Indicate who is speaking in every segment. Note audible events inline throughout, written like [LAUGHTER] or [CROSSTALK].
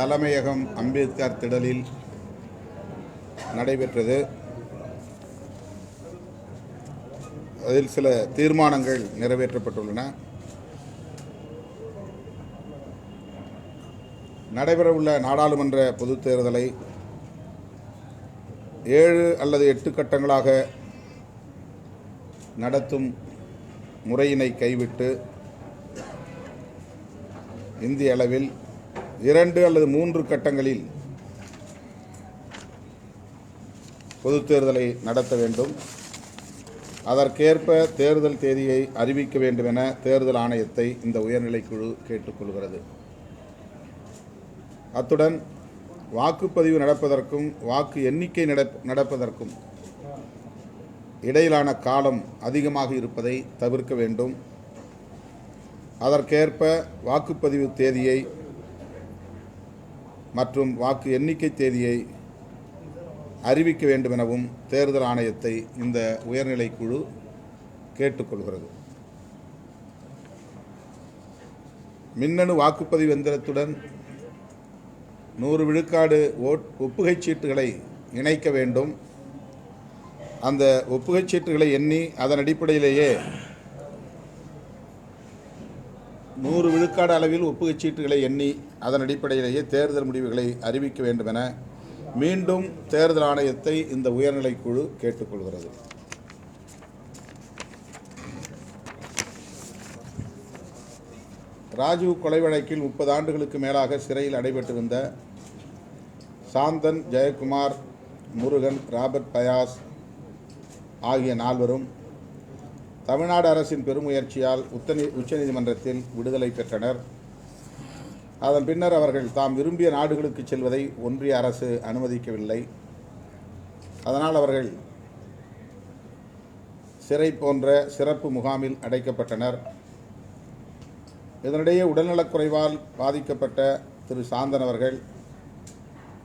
Speaker 1: தலைமையகம் அம்பேத்கர் திடலில் நடைபெற்றது. அதில் சில தீர்மானங்கள் நிறைவேற்றப்பட்டுள்ளன. நடைபெறவுள்ள நாடாளுமன்ற பொதுத் தேர்தலை ஏழு அல்லது எட்டு கட்டங்களாக நடத்தும் முறையினை கைவிட்டு இந்திய அளவில் இரண்டு அல்லது மூன்று கட்டங்களில் பொதுத் தேர்தலை நடத்த வேண்டும். அதற்கேற்ப தேர்தல் தேதியை அறிவிக்க வேண்டும் என தேர்தல் ஆணையத்தை இந்த உயர்நிலைக்குழு கேட்டுக்கொள்கிறது அத்துடன் வாக்குப்பதிவு நடப்பதற்கும் வாக்கு எண்ணிக்கை நடப்பதற்கும் இடையிலான காலம் அதிகமாக இருப்பதை தவிர்க்க வேண்டும். அதற்கேற்ப வாக்குப்பதிவு தேதியை மற்றும் வாக்கு எண்ணிக்கை தேதியை அறிவிக்க வேண்டுமெனவும் தேர்தல் ஆணையத்தை இந்த உயர்நிலைக் குழு கேட்டுக்கொள்கிறது. மின்னணு வாக்குப்பதிவு எந்திரத்துடன் நூறு விழுக்காடு ஓட் ஒப்புகைச் சீட்டுகளை இணைக்க வேண்டும். அந்த ஒப்புகைச் சீட்டுகளை எண்ணி அதன் அடிப்படையிலேயே நூறு விழுக்காடு அளவில் ஒப்புகைச் சீட்டுகளை எண்ணி அதன் அடிப்படையிலேயே தேர்தல் முடிவுகளை அறிவிக்க வேண்டுமென மீண்டும் தேர்தல் ஆணையத்தை இந்த உயர்நிலைக் குழு கேட்டுக்கொள்கிறது. ராஜீவ் கொலை வழக்கில் முப்பது ஆண்டுகளுக்கு மேலாக சிறையில் அடைபட்டிருந்த சாந்தன் ஜெயக்குமார் முருகன் ராபர்ட் பயாஸ் ஆகிய நால்வரும் தமிழ்நாடு அரசின் பெருமுயற்சியால் உத்தனி உச்சநீதிமன்றத்தில் விடுதலை பெற்றனர். அதன் பின்னர் அவர்கள் தாம் விரும்பிய நாடுகளுக்கு செல்வதை ஒன்றிய அரசு அனுமதிக்கவில்லை. அதனால் அவர்கள் சிறை போன்ற சிறப்பு முகாமில் அடைக்கப்பட்டனர். இதனிடையே உடல்நலக்குறைவால் பாதிக்கப்பட்ட திரு சாந்தன் அவர்கள்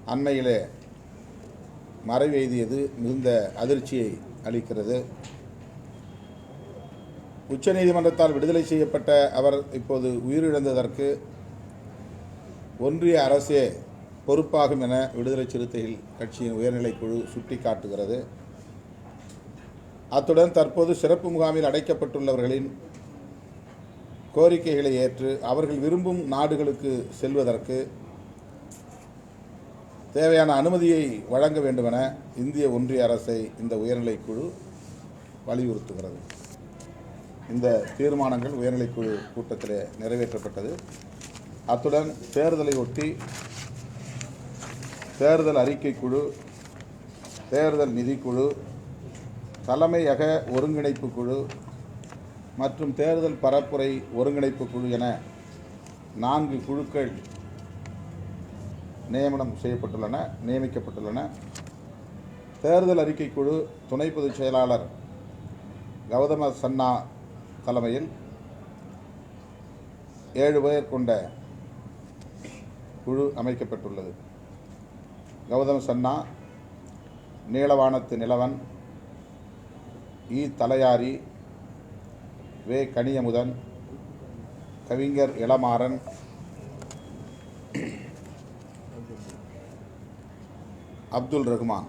Speaker 1: அண்மையிலே மறைவெய்தியது மிகுந்த அதிர்ச்சியை அளிக்கிறது. உச்சநீதிமன்றத்தால் விடுதலை செய்யப்பட்ட அவர் இப்போது உயிரிழந்ததற்கு ஒன்றிய அரசே பொறுப்பாகும் என விடுதலை சிறுத்தைகள் கட்சியின் உயர்நிலைக் குழு சுட்டிக்காட்டுகிறது. அத்துடன் தற்போது சிறப்பு முகாமில் அடைக்கப்பட்டுள்ளவர்களின் கோரிக்கைகளை ஏற்று அவர்கள் விரும்பும் நாடுகளுக்கு செல்வதற்கு தேவையான அனுமதியை வழங்க வேண்டுமென இந்திய ஒன்றிய அரசை இந்த உயர்நிலைக்குழு வலியுறுத்துகிறது. இந்த தீர்மானங்கள் உயர்நிலைக்குழு கூட்டத்தில் நிறைவேற்றப்பட்டது. அத்துடன் தேர்தலை ஒட்டி தேர்தல் அறிக்கை குழு தேர்தல் நிதிக்குழு தலைமையக ஒருங்கிணைப்பு குழு மற்றும் தேர்தல் பரப்புரை ஒருங்கிணைப்பு குழு என நான்கு குழுக்கள் நியமனம் செய்யப்பட்டுள்ளன நியமிக்கப்பட்டுள்ளன. தேர்தல் அறிக்கை குழு துணை பொதுச் செயலாளர் கௌதம சன்னா தலைமையில் ஏழு பேர் கொண்ட குழு அமைக்கப்பட்டுள்ளது. கௌதம் சன்னா நீளவானத்து நிலவன் இ. தலையாரி வே. கனியமுதன் கவிஞர் இளமாறன் அப்துல் ரஹ்மான்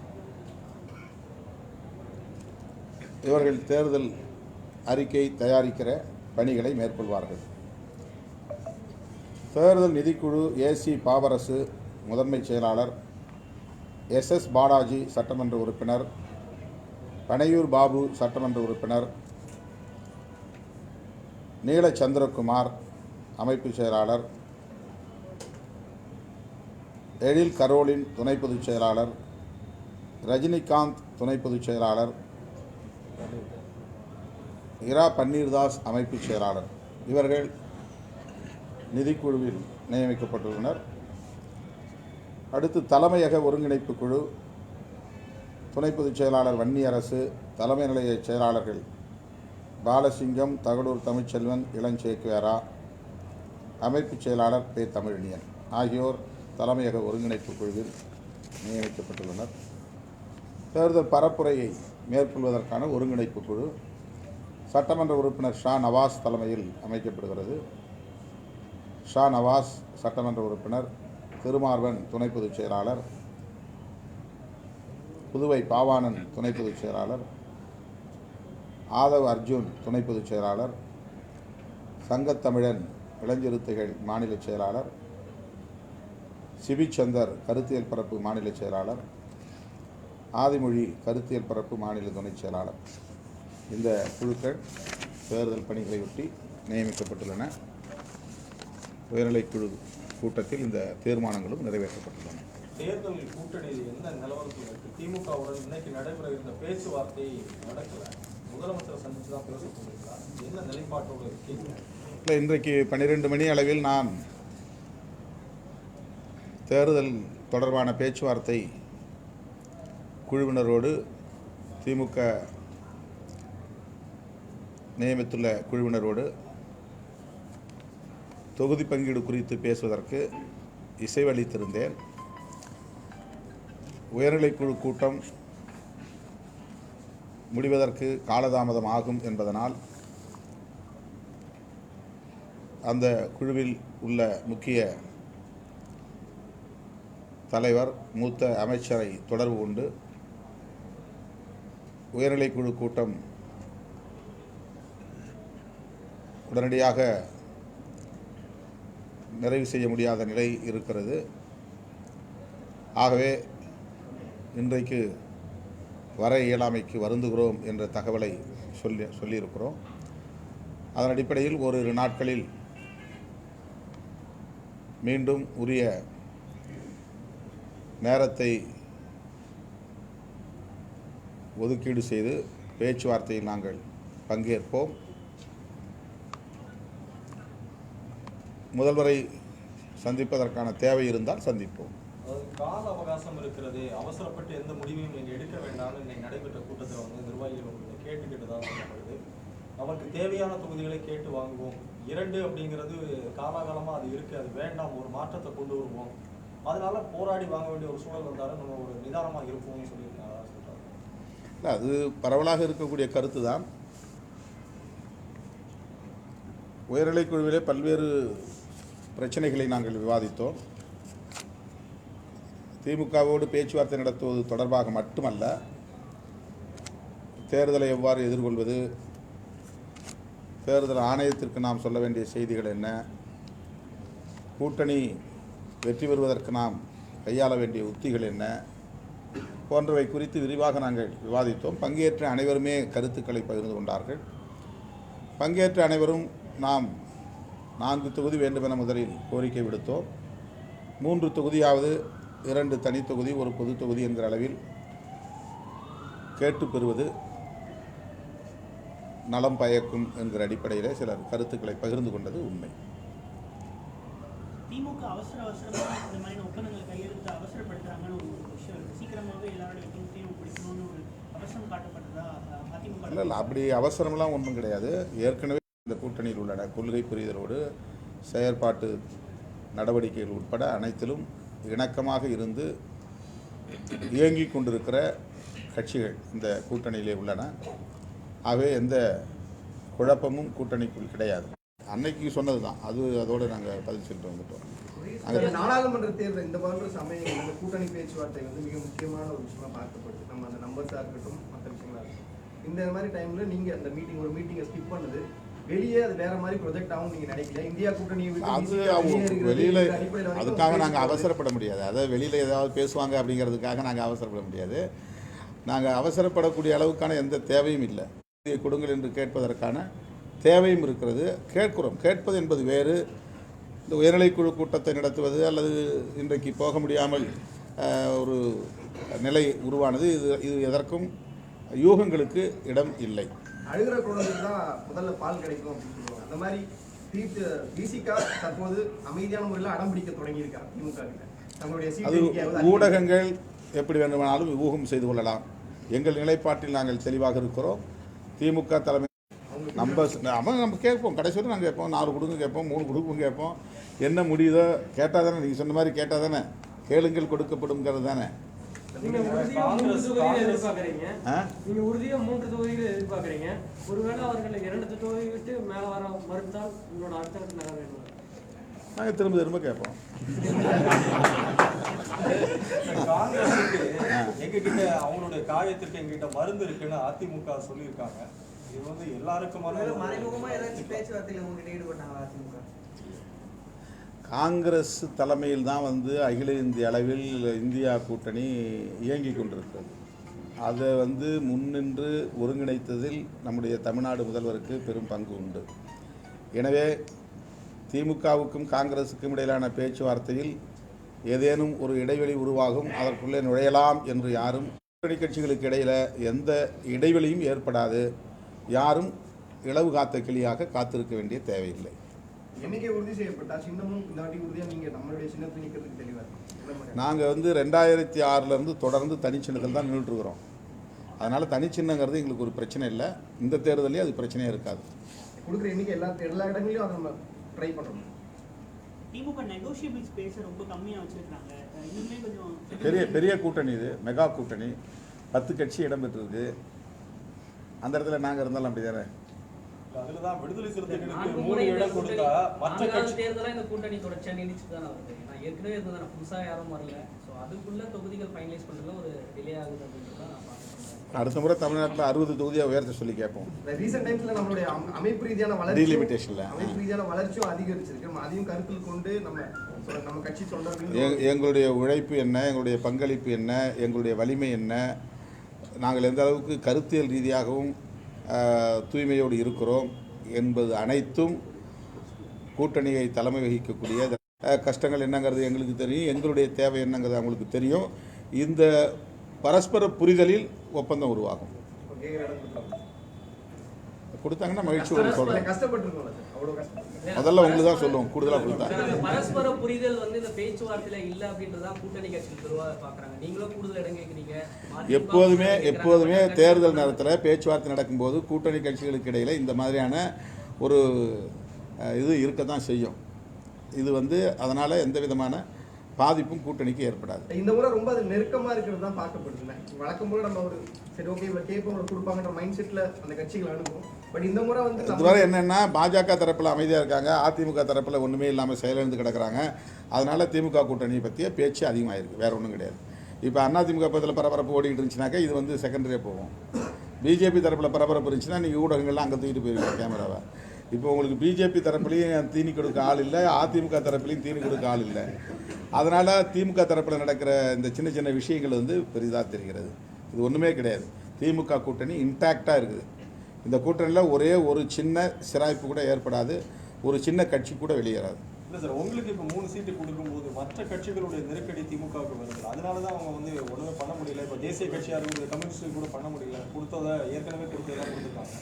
Speaker 1: இவர்கள் தேர்தல் அறிக்கை தயாரிக்கிற பணிகளை மேற்கொள்வார்கள். தேர்தல் நிதிக்குழு ஏசி பாபரசு முதன்மைச் செயலாளர் எஸ் எஸ் பாலாஜி சட்டமன்ற உறுப்பினர் பனையூர் பாபு சட்டமன்ற உறுப்பினர் நீல சந்திரகுமார் அமைப்பு செயலாளர் எழில் கரோலின் துணை பொதுச் செயலாளர் ரஜினிகாந்த் துணை பொதுச் செயலாளர் இரா பன்னீர்தாஸ் அமைப்பு செயலாளர். இவர்கள் நிதிக்குழுவில் நியமிக்கப்பட்டுள்ளனர். அடுத்து தலைமையக ஒருங்கிணைப்பு குழு துணை பொதுச் செயலாளர் வன்னியரசு தலைமை நிலைய செயலாளர்கள் பாலசிங்கம் தகடூர் தமிழ்ச்செல்வன் இளஞ்சேக்குவேரா அமைப்புச் செயலாளர் பே தமிழினியன் ஆகியோர் தலைமையக ஒருங்கிணைப்பு குழுவில் நியமிக்கப்பட்டுள்ளனர். தேர்தல் பரப்புரையை மேற்கொள்வதற்கான ஒருங்கிணைப்பு குழு சட்டமன்ற உறுப்பினர் ஷா நவாஸ் தலைமையில் அமைக்கப்படுகிறது. ஷா நவாஸ் சட்டமன்ற உறுப்பினர் திருமார்வன் துணை பொதுச் செயலாளர் புதுவை பாவாணன் துணை பொதுச் செயலாளர் ஆதவ் அர்ஜுன் துணை பொதுச் செயலாளர் சங்கத்தமிழன் இளஞ்சிறுத்தைகள் மாநில செயலாளர் சிபிச்சந்தர் கருத்தியல் பரப்பு மாநில செயலாளர் ஆதிமொழி கருத்தியல் பரப்பு மாநில துணைச் செயலாளர். இந்த குழுக்கள் தேர்தல் பணிகளையொட்டி நியமிக்கப்பட்டுள்ளன. உயர்நிலைக்குழு கூட்டத்தில் இந்த தீர்மானங்களும் நிறைவேற்றப்பட்டுள்ளன.
Speaker 2: தேர்தல் கூட்டணி எந்த நிலவரத்தில் இருக்கு? திமுகவுடன் இன்னைக்கு நடைபெற இருந்த பேச்சுவார்த்தை நடக்கல. முதலமைச்சரை சந்திச்சு தான் பேச என்ன நிலைப்பாட்டோடு இருக்கீங்க?
Speaker 1: இல்லை இன்றைக்கு பன்னிரெண்டு மணி அளவில் நான் தேர்தல் தொடர்பான பேச்சுவார்த்தை குழுவினரோடு திமுக நியமித்துள்ள குழுவினரோடு தொகுதி பங்கீடு குறித்து பேசுவதற்கு இசைவளித்திருந்தேன் உயர்நிலைக்குழு கூட்டம் முடிவதற்கு காலதாமதம் ஆகும் என்பதனால் அந்த குழுவில் உள்ள முக்கிய தலைவர் மூத்த அமைச்சரை தொடர்பு கொண்டு உயர்நிலைக்குழு கூட்டம் உடனடியாக நிறைவு செய்ய முடியாத நிலை இருக்கிறது. ஆகவே இன்றைக்கு வர இயலாமைக்கு வருந்துகிறோம் என்ற தகவலை சொல்லி சொல்லியிருக்கிறோம். அதன் அடிப்படையில் ஓரிரு நாட்களில் மீண்டும் உரிய நேரத்தை ஒதுக்கீடு செய்து பேச்சுவார்த்தையில் நாங்கள் பங்கேற்போம். முதல்வரை சந்திப்பதற்கான தேவை இருந்தால் சந்திப்போம்.
Speaker 2: கால அவகாசம் இருக்கிறது அவசரப்பட்டு எந்த முடிவையும் நீங்க எடுக்க வேண்டாம்னு இன்னைக்கு நடைபெற்ற கூட்டத்தில் வந்து நிர்வாகிகள் உங்களை கேட்டுக்கிட்டு தான் சொல்லப்படுது நமக்கு தேவையான தொகுதிகளை கேட்டு வாங்குவோம். இரண்டு அப்படிங்கிறது காலாகாலமா அது இருக்கு அது வேண்டாம் ஒரு மாற்றத்தை கொண்டு வருவோம். அதனால போராடி வாங்க வேண்டிய ஒரு சூழல் வந்தாலும் நம்ம ஒரு நிதானமா இருப்போம்னு சொல்லியிருக்காங்க.
Speaker 1: இல்லை அது பரவலாக இருக்கக்கூடிய கருத்து தான் உயர்நிலைக் குழுவிலே பல்வேறு பிரச்சனைகளை நாங்கள் விவாதித்தோம். திமுகவோடு பேச்சுவார்த்தை நடத்துவது தொடர்பாக மட்டுமல்ல தேர்தலை எவ்வாறு எதிர்கொள்வது தேர்தல் ஆணையத்திற்கு நாம் சொல்ல வேண்டிய செய்திகள் என்ன கூட்டணி வெற்றி பெறுவதற்கு நாம் கையாள வேண்டிய உத்திகள் என்ன போன்றவை குறித்து விரிவாக நாங்கள் விவாதித்தோம். பங்கேற்ற அனைவருமே கருத்துக்களை பகிர்ந்து கொண்டார்கள். பங்கேற்ற அனைவரும் நாம் நான்கு தொகுதி வேண்டுமென முதலில் கோரிக்கை விடுத்தோம். மூன்று தொகுதியாவது இரண்டு தனி தொகுதி ஒரு பொது தொகுதி என்கிற அளவில் கேட்டு பெறுவது நலம் பயக்கும் என்கிற அடிப்படையிலே சிலர் கருத்துக்களை பகிர்ந்து கொண்டது உண்மை.
Speaker 3: திமுக அவசர அவசரமா இந்த மாதிரி ஒப்பந்தங்கள் கையெழுத்து அவசரப்படுத்துறாங்கன்னு ஒரு விஷயம் இருக்கு. சீக்கிரமாவே எல்லாரோட வெற்றியும் தீர்வு பிடிக்கணும்னு ஒரு அவசரம் காட்டப்பட்டதா அஹ், அதிமுக?
Speaker 1: இல்லை இல்லை அப்படி அவசரமெல்லாம் ஒன்றும் கிடையாது. ஏற்கனவே கூட்டணியில் உள்ளன. கொள்கை புரிதலோடு செயற்பாட்டு நடவடிக்கைகள் உட்பட அனைத்திலும் இணக்கமாக இருந்து இயங்கிக் கொண்டிருக்கிற கட்சிகள் இந்த கூட்டணியிலே உள்ளன. ஆகவே எந்த குழப்பமும் கூட்டணிக்குள் கிடையாது. அன்னைக்கு சொன்னது தான். அது அதோடு நாங்கள் பதில் சொல்லிட்டு வந்துட்டோம். அங்கே
Speaker 4: நாடாளுமன்ற தேர்தல் இந்த போன்ற சமயம் இந்த கூட்டணி பேச்சுவார்த்தை வந்து மிக முக்கியமான ஒரு விஷயமா பார்க்கப்படுது நம்ம அந்த நம்பர்ஸாக இருக்கட்டும் மற்ற விஷயங்களாக இருக்கட்டும். இந்த மாதிரி டைம்ல நீங்க அந்த மீட்டிங் ஒரு மீட்டிங்கை ஸ்கிப் பண்ணுது வெளியே அது வேற மாதிரி ப்ரொஜெக்ட் ஆகும் நீங்க நினைக்கல. இந்தியா
Speaker 1: அது
Speaker 4: வெளியேறுகிறது
Speaker 1: வெளியில் அதுக்காக நாங்கள் அவசரப்பட முடியாது. அதாவது வெளியில் ஏதாவது பேசுவாங்க அப்படிங்கிறதுக்காக நாங்கள் அவசரப்பட முடியாது. நாங்கள் அவசரப்படக்கூடிய அளவுக்கான எந்த தேவையும் இல்லை. கொடுங்கள் என்று கேட்பதற்கான தேவையும் இருக்கிறது. கேட்கிறோம். கேட்பது என்பது வேறு. இந்த உயர்நிலைக்குழு கூட்டத்தை நடத்துவது அல்லது இன்றைக்கு போக முடியாமல் ஒரு நிலை உருவானது. இது இது எதற்கும் யூகங்களுக்கு இடம் இல்லை.
Speaker 4: அழுகிற குழந்தைக்கு தான் முதல்ல பால் கிடைக்கும் அப்படின்னு சொல்லுவாங்க. அந்த மாதிரி தீர்த்து விசிகா தற்போது அமைதியான முறையில் அடம் பிடிக்க தொடங்கியிருக்காங்க திமுக கிட்ட. தங்களுடைய
Speaker 1: ஊடகங்கள் எப்படி வேண்டுமானாலும் ஊகம் செய்து கொள்ளலாம். எங்கள் நிலைப்பாட்டில் நாங்கள் தெளிவாக இருக்கிறோம். திமுக தலைமை நம்ம அவன் நம்ம கேட்போம். கடைசி நாங்கள் கேட்போம். நாலு குடும்பம் கேட்போம் மூணு குடும்பம் கேட்போம். என்ன முடியுதோ கேட்டால் தானே நீங்கள் சொன்ன மாதிரி கேட்டால் தானே. கேளுங்கள் கொடுக்கப்படுங்கிறது தானே.
Speaker 5: நீங்க உறுதியா மூன்று தொகுதிகளை எதிர்பார்க்கறீங்க. ஒருவேளை அவர்கள் இரண்டு தொகுதி விட்டு மேல வர மறுத்தால் உங்களோட அடுத்த
Speaker 1: திரும்ப திரும்ப கேட்போம்.
Speaker 2: காங்கிரஸுக்கு எங்ககிட்ட அவங்களுடைய காயத்திற்கு எங்ககிட்ட மருந்து இருக்குன்னு அதிமுக சொல்லியிருக்காங்க. இது வந்து
Speaker 6: எல்லாருக்கும் மறைமுகமா ஏதாச்சும் பேச்சுவார்த்தையில் உங்ககிட்ட ஈடுபட்டாங்களா அதிமுக?
Speaker 1: காங்கிரஸ் தலைமையில் தான் வந்து அகில இந்திய அளவில் இந்தியா கூட்டணி இயங்கிக் கொண்டிருக்கிறது. அதை வந்து முன்னின்று ஒருங்கிணைத்ததில் நம்முடைய தமிழ்நாடு முதல்வருக்கு பெரும் பங்கு உண்டு. எனவே திமுகவுக்கும் காங்கிரஸுக்கும் இடையிலான பேச்சுவார்த்தையில் ஏதேனும் ஒரு இடைவெளி உருவாகும் அதற்குள்ளே நுழையலாம் என்று யாரும் கூட்டணி கட்சிகளுக்கு இடையில எந்த இடைவெளியும் ஏற்படாது. யாரும் இளவு காத்த கிளியாக காத்திருக்க வேண்டிய தேவையில்லை.
Speaker 4: எண்ணிக்கை உறுதி செய்யப்பட்டா சின்னமும் இந்த வாட்டி உறுதியா நீங்க நம்மளுடைய சின்னத்தை நிக்கிறதுக்கு தெளிவா இருக்கு. என்ன மாதிரி?
Speaker 1: நாங்கள் வந்து ரெண்டாயிரத்தி ஆறிலேருந்து தொடர்ந்து தனிச்சின்னத்தில் தான் நின்றுட்டுருக்குறோம் அதனால் தனிச்சின்னங்கிறது எங்களுக்கு ஒரு பிரச்சனை இல்லை. இந்த தேர்தலையும் அது பிரச்சனையே இருக்காது.
Speaker 4: கொடுக்குற எண்ணிக்கை எல்லா எல்லா இடங்களையும் அதை நம்ம ட்ரை பண்றோம்.
Speaker 3: திமுக நெகோஷியபிள் ஸ்பேஸை ரொம்ப கம்மியா வச்சிருக்காங்க. அஹ் இன்னுமே கொஞ்சம்
Speaker 1: பெரிய பெரிய கூட்டணி இது. மெகா கூட்டணி. பத்து கட்சி இடம்பெற்றிருக்கு. அந்த இடத்துல நாங்கள் இருந்தாலும் அப்படி தானே
Speaker 2: அதுலதான் விடுதலை சிறுத்தைகளுக்கு மூணு
Speaker 5: முறை இந்த
Speaker 2: இடம்
Speaker 5: கூட்டணி
Speaker 2: கொடுத்தா மற்ற
Speaker 5: நான்காவது
Speaker 2: கட்சி
Speaker 5: தேர்தலா இந்த கூட்டணி தொடர்ச்சியா நீடிச்சு தானே வருது. ஏன்னா ஏற்கனவே இருந்ததான புதுசா யாரும் வரல. ஸோ அதுக்குள்ள தொகுதிகள் ஃபைனலைஸ் பண்றதுல ஒரு டிலே ஆகுது அப்படின்றத நான்
Speaker 1: அடுத்த முறை தமிழ்நாட்டில் அறுபது தொகுதியாக உயர்த்த சொல்லி கேட்போம்.
Speaker 4: ரீசெண்ட் டைம்ஸ்ல நம்மளுடைய அம்- அமைப்பு ரீதியான வளர்ச்சி
Speaker 1: Delimitation-ல.
Speaker 4: அமைப்பு ரீதியான வளர்ச்சியும் அதிகரிச்சிருக்கு. நம்ம அதையும் கருத்தில் கொண்டு நம்ம நம்ம கட்சி
Speaker 1: எங்
Speaker 4: தொண்டர்கள்
Speaker 1: எங்களுடைய உழைப்பு என்ன? எங்களுடைய பங்களிப்பு என்ன? எங்களுடைய வலிமை என்ன? நாங்கள் எந்த அளவுக்கு கருத்தியல் ரீதியாகவும் தூய்மையோடு இருக்கிறோம் என்பது அனைத்தும் கூட்டணியை தலைமை வகிக்கக்கூடிய கஷ்டங்கள் என்னங்கிறது எங்களுக்கு தெரியும். எங்களுடைய தேவை என்னங்கிறது அவங்களுக்கு தெரியும். இந்த பரஸ்பர புரிதலில் ஒப்பந்தம் உருவாகும். கொடுத்தாங்கன்னா மகிழ்ச்சி உங்களுக்கு சொல்கிறேன் முதல்ல உங்களுக்கு தான் சொல்லுவோம் கூடுதலாக கொடுத்தா
Speaker 5: பரஸ்பர புரிதல் வந்து இந்த பேச்சுவார்த்தையில இல்ல அப்படின்றதா கூட்டணி கட்சிகள் பெருவா பாக்குறாங்க. நீங்களும் கூடுதல் இடம் கேக்குறீங்க. மதிமுக
Speaker 1: எப்போதுமே எப்போதுமே தேர்தல் நேரத்தில் பேச்சுவார்த்தை நடக்கும்போது கூட்டணி கட்சிகளுக்கு இடையில் இந்த மாதிரியான ஒரு இது இருக்க தான் செய்யும். இது வந்து அதனால் எந்த விதமான பாதிப்பும் கூட்டணிக்கு ஏற்படாது.
Speaker 4: இந்த முறை ரொம்ப அது நெருக்கமா இருக்கிறது தான் பார்க்கப்படுதுல வழக்கம் போல நம்ம ஒரு சரி ஓகே இவ்வளோ கேட்போம் இவ்வளோ கொடுப்பாங்கன்ற மைண்ட் செட்ல அந்த கட்சிகள் அணுகும். பட் இந்த முறை வந்து
Speaker 1: இதுவரை என்னென்னா பாஜக தரப்பில் அமைதியாக இருக்காங்க அதிமுக தரப்பில் ஒன்றுமே இல்லாமல் செயலிழந்து கிடக்குறாங்க. அதனால் திமுக கூட்டணியை பற்றிய பேச்சு அதிகமாகிருக்கு வேற ஒன்றும் கிடையாது. இப்போ அதிமுக பக்கத்தில் பரபரப்பு ஓடிக்கிட்டு இருந்துச்சுனாக்கா இது வந்து செகண்டரியாக போகும். [COUGHS] பிஜேபி தரப்பில் பரபரப்பு இருந்துச்சுன்னா நீங்கள் ஊடகங்கள்லாம் அங்கே தூக்கிட்டு போயிருவீங்க கேமராவை இப்போ உங்களுக்கு பிஜேபி தரப்புலையும் தீனி கொடுக்க ஆள் இல்லை அதிமுக தரப்புலையும் தீனி கொடுக்க ஆள் இல்லை. அதனால் திமுக தரப்பில் நடக்கிற இந்த சின்ன சின்ன விஷயங்கள் வந்து பெரிதாக தெரிகிறது. இது ஒன்றுமே கிடையாது. திமுக கூட்டணி இன்டாக்டாக இருக்குது. இந்த கூட்டணியில் ஒரே ஒரு சின்ன சிராய்ப்பு கூட ஏற்படாது. ஒரு சின்ன கட்சி கூட வெளியேறாது.
Speaker 2: இல்லை சார் உங்களுக்கு இப்போ மூணு சீட்டு கொடுக்கும்போது மற்ற கட்சிகளுடைய நெருக்கடி திமுகவுக்கு வருது. அதனால தான் அவங்க வந்து ஒன்றுமே பண்ண முடியல. இப்போ தேசிய கட்சியாக இருக்குது கம்யூனிஸ்ட் கூட பண்ண முடியல. கொடுத்ததை ஏற்கனவே கொடுத்ததான் கொடுத்துருக்காங்க.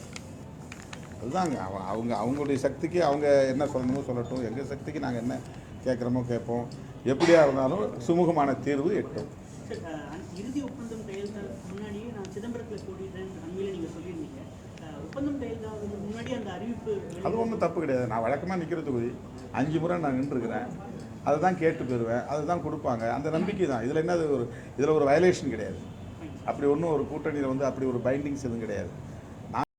Speaker 1: அதுதாங்க. அவ- அவங்க அவங்களுடைய சக்திக்கு அவங்க என்ன சொல்லணுமோ சொல்லட்டும். எங்கள் சக்திக்கு நாங்கள் என்ன கேட்குறோமோ கேட்போம். எப்படியா இருந்தாலும் சுமூகமான தீர்வு எட்டும்.
Speaker 3: சார், அஹ், இறுதி ஒப்பந்தம் கையெழுத்தாகிறதுக்கு முன்னாடியே நான் சிதம்பரத்தில் போட்டிடுறேன் அண்மையில் நீங்கள் சொல்லியிருந்தீங்க. அஹ், ஒப்பந்தம் கையெழுத்தாகிறதுக்கு முன்னாடி அந்த அறிவிப்பு
Speaker 1: அது ஒன்றும் தப்பு கிடையாது. நான் வழக்கமாக நிற்கிற தொகுதி அஞ்சு முறை நான் நின்றுருக்கிறேன். அதை தான் கேட்டு போயிடுவேன் அதை தான் கொடுப்பாங்க. அந்த நம்பிக்கை தான். இதில் என்ன ஒரு இதில் ஒரு வயலேஷன் கிடையாது. அப்படி ஒன்றும் ஒரு கூட்டணியில் வந்து அப்படி ஒரு பைண்டிங்ஸ் எதுவும் கிடையாது.